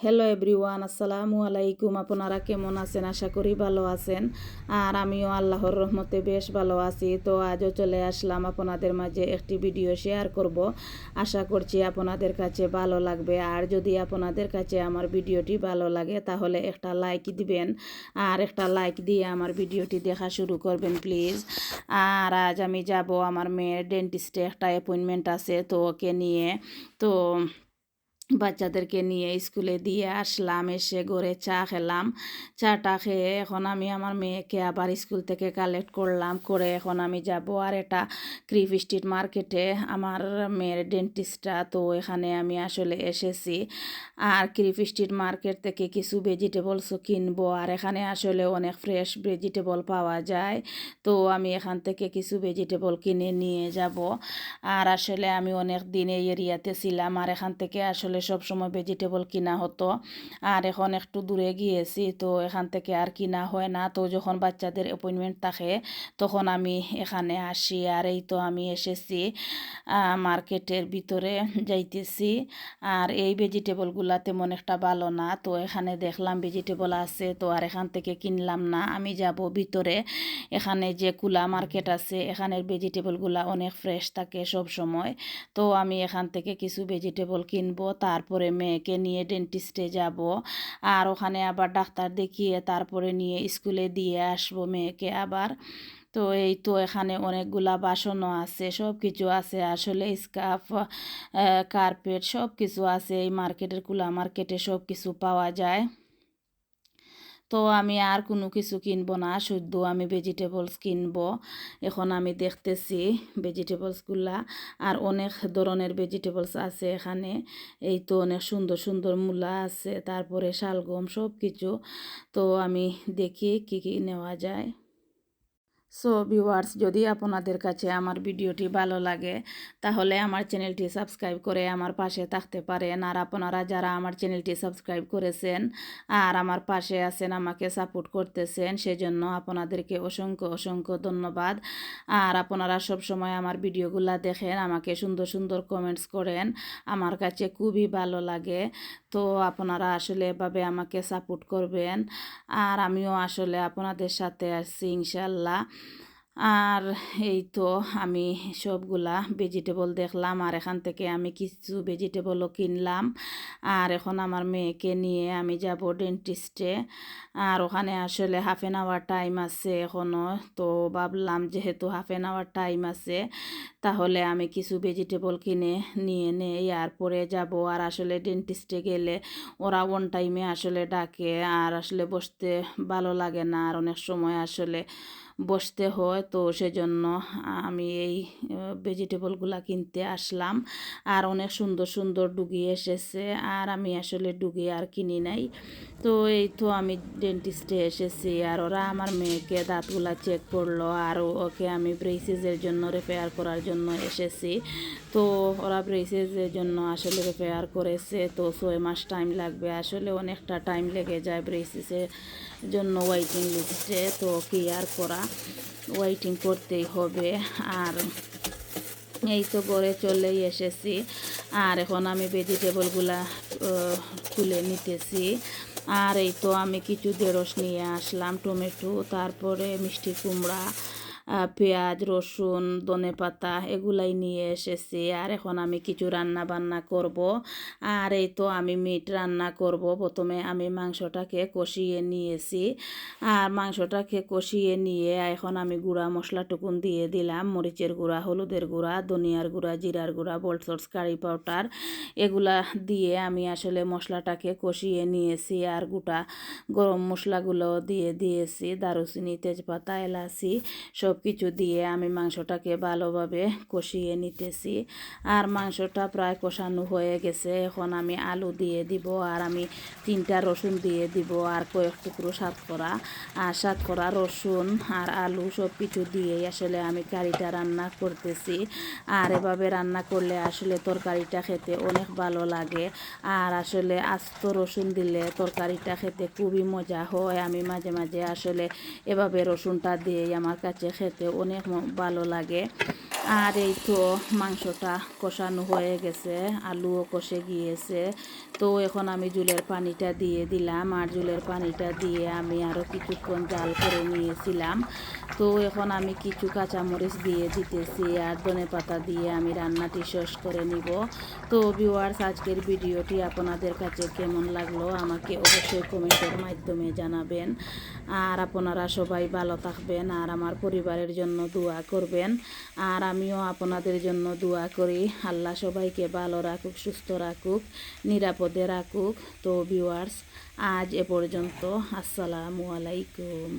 Hello everyone আসসালামু আলাইকুম আপনারা কেমন আছেন আশা করি ভালো আছেন আর আমিও আল্লাহর রহমতে বেশ ভালো আছি তো আজও চলে আসলাম আপনাদের মাঝে একটি ভিডিও শেয়ার করব আশা করছি আপনাদের কাছে ভালো লাগবে আর যদি আপনাদের কাছে আমার ভিডিওটি ভালো লাগে তাহলে একটা লাইক দিবেন আর একটা লাইক দিয়ে আমার ভিডিওটি দেখা শুরু করবেন প্লিজ আর আজ আমি যাব আমার মেয়ের ডেন্টিস্টে একটা অ্যাপয়েন্টমেন্ট আছে তো ওকে নিয়ে তো বাচ্চাদেরকে নিয়ে স্কুলে দিয়ে আসলাম, এসে ঘরে চা খেলাম। চাটা খেয়ে এখন আমি আমার মেয়েকে আবার স্কুল থেকে কালেক্ট করলাম। করে এখন আমি যাব আর এটা ক্রিফ স্ট্রিট মার্কেটে আমার মেয়ের ডেন্টিস্টটা তো এখানে আমি আসলে এসেছি। আর ক্রিফ স্ট্রিট মার্কেট থেকে কিছু ভেজিটেবলসও কিনবো। আর এখানে আসলে অনেক ফ্রেশ ভেজিটেবল পাওয়া যায়। তো আমি এখান থেকে কিছু ভেজিটেবল কিনে নিয়ে যাব। আর আসলে আমি অনেক দিন এই এরিয়াতে ছিলাম। আর এখান থেকে আসলে আসলে সব সময় ভেজিটেবল কিনা হতো। আর এখন একটু দূরে গিয়েছি, তো এখান থেকে আর কিনা হয় না। তো যখন বাচ্চাদের অ্যাপয়েন্টমেন্ট থাকে, তখন আমি এখানে আসি। আর এই তো আমি এসেছি মার্কেটের ভিতরে যাইতেছি। আর এই ভেজিটেবলগুলা তেমন একটা ভালো না। তো এখানে দেখলাম ভেজিটেবল আছে, তো আর এখান থেকে কিনলাম না। আমি যাব ভিতরে। এখানে যে কুলা মার্কেট আছে, এখানের ভেজিটেবলগুলা অনেক ফ্রেশ থাকে সব সময়। তো আমি এখান থেকে কিছু ভেজিটেবল কিনবো। তারপরে মেয়েকে নিয়ে ডেন্টিস্টে যাব। আর ওখানে আবার ডাক্তার দেখিয়ে তারপরে নিয়ে স্কুলে দিয়ে আসব মেয়েকে আবার। তো এই তো এখানে অনেকগুলা বাসনও আছে সব কিছু আছে। আসলে স্কার্ফ কার্পেট সব কিছু আছে। এই মার্কেটের কুলা মার্কেটে সব কিছু পাওয়া যায়। তো আমি আর কোনো কিছু কিনবো না, শুদ্ধ আমি ভেজিটেবলস কিনবো। এখন আমি দেখতেছি ভেজিটেবলসগুলা আর অনেক ধরনের ভেজিটেবলস আছে এখানে। এই তো অনেক সুন্দর সুন্দর মূলা আছে, তারপরে শালগম সব কিছু তো আমি দেখি কী কী নেওয়া যায়। সো ভিউয়ার্স যদি আপনাদের কাছে আমার ভিডিওটি ভালো লাগে, তাহলে আমার চ্যানেলটি সাবস্ক্রাইব করে আমার পাশে থাকতে পারেন। আর আপনারা যারা আমার চ্যানেলটি সাবস্ক্রাইব করেছেন আর আমার পাশে আছেন, আমাকে সাপোর্ট করতেছেন, সেজন্য আপনাদেরকে অসংখ্য অসংখ্য ধন্যবাদ। আর আপনারা সব সময় আমার ভিডিওগুলো দেখেন, আমাকে সুন্দর সুন্দর কমেন্টস করেন, আমার কাছে খুবই ভালো লাগে। তো আপনারা আসলে এভাবে আমাকে সাপোর্ট করবেন। আর আমিও আসলে আপনাদের সাথে আসছি ইনশাল্লাহ আর এই তো আমি সবগুলা ভেজিটেবল দেখলাম, আর এখান থেকে আমি কিছু ভেজিটেবলও কিনলাম। আর এখন আমার মেয়েকে নিয়ে আমি যাব ডেন্টিস্টে আর ওখানে আসলে হাফ এন আওয়ার টাইম আছে এখনও তো ভাবলাম যেহেতু হাফ এন আওয়ার টাইম আছে, তাহলে আমি কিছু ভেজিটেবল কিনে নিয়ে নেই আর পরে যাব। আর আসলে ডেন্টিস্টে গেলে ওরা ওয়ান টাইমে আসলে ডাকে, আর আসলে বসতে ভালো লাগে না, আর অনেক সময় আসলে বসতে হয়। তো সেজন্য আমি এই ভেজিটেবলগুলা কিনতে আসলাম। আর অনেক সুন্দর সুন্দর ডুগি এসেছে। আর আমি আসলে ডুগি আর কিনি নাই। তো এই তো আমি ডেন্টিস্টে এসেছি। আর ওরা আমার মেয়েকে দাঁতগুলা চেক করল। আর ওকে আমি ব্রেসিসের জন্য রিপেয়ার করার জন্য এসেছি। তো ওরা ব্রেসিসের জন্য আসলে রিপেয়ার করেছে। তো ছয় মাস টাইম লাগবে। আসলে অনেকটা টাইম লেগে যায় ব্রেসিসের জন্য ওয়েটিং লিস্টে তো কি আর করা? ওয়েটিং করতেই হবে। আর এই তো গড়ে চলেই এসেছি। আর এখন আমি ভেজিটেবলগুলা তুলে নিতেছি। আর এই তো আমি কিছু দেড়স নিয়ে আসলাম, টমেটো, তারপরে মিষ্টি কুমড়া পেঁয়াজ, রসুন, ধনে পাতা এগুলাই নিয়ে এসেছি। আর এখন আমি কিছু রান্না বান্না করব। আর এই তো আমি মিট রান্না করব। প্রথমে আমি মাংসটাকে কষিয়ে নিয়েছি। আর মাংসটাকে কষিয়ে নিয়ে এখন আমি গুঁড়া মশলাটুকুন দিয়ে দিলাম। মরিচের গুঁড়া, হলুদের গুঁড়া, ধনিয়ার গুঁড়া, জিরার গুঁড়া বলসর্স কারি পাউডার এগুলা দিয়ে আমি আসলে মশলাটাকে কষিয়ে নিয়েছি। আর গোটা গরম মশলাগুলো দিয়ে দিয়েছি। দারুচিনি, তেজপাতা, এলাচি সব সব কিছু দিয়ে আমি মাংসটাকে ভালোভাবে কষিয়ে নিতেছি। আর মাংসটা প্রায় কষানো হয়ে গেছে। এখন আমি আলু দিয়ে দিব আর আমি তিনটা রসুন দিয়ে দিব আর কয়েক টুকরো সাত করা আর সাত করা রসুন আর আলু সব কিছু দিয়ে আসলে আমি কারিটা রান্না করতেছি। আর এভাবে রান্না করলে আসলে তরকারিটা খেতে অনেক ভালো লাগে। আর আসলে আস্ত রসুন দিলে তরকারিটা খেতে খুবই মজা হয়। আমি মাঝে মাঝে আসলে এভাবে রসুনটা দিয়ে আমার কাছে খেতে অনেক ভালো লাগে। আর এই তো মাংসটা কষানো হয়ে গেছে, আলুও কষে গিয়েছে। তো এখন আমি জুলের পানিটা দিয়ে দিলাম, আর জুলের পানিটা দিয়ে আমি আরও কিছুক্ষণ জাল করে নিয়েছিলাম। তো এখন আমি কিছু কাঁচামরিচ দিয়ে দিতেছি, আর ধনে পাতা দিয়ে আমি রান্নাটি শেষ করে নিব। তো ভিউয়ার্স আজকের ভিডিওটি আপনাদের কাছে কেমন লাগল আমাকে অবশ্যই কমেন্টের মাধ্যমে জানাবেন। আর আপনারা সবাই ভালো থাকবেন, আর আমার পরিবারের জন্য দোয়া করবেন। আর আমিও আপনাদের জন্য দোয়া করি। আল্লাহ সবাইকে ভালো রাখুক, সুস্থ রাখুক, নিরাপদে রাখুক। তো ভিউয়ার্স আজ এ পর্যন্ত। আসসালামু আলাইকুম।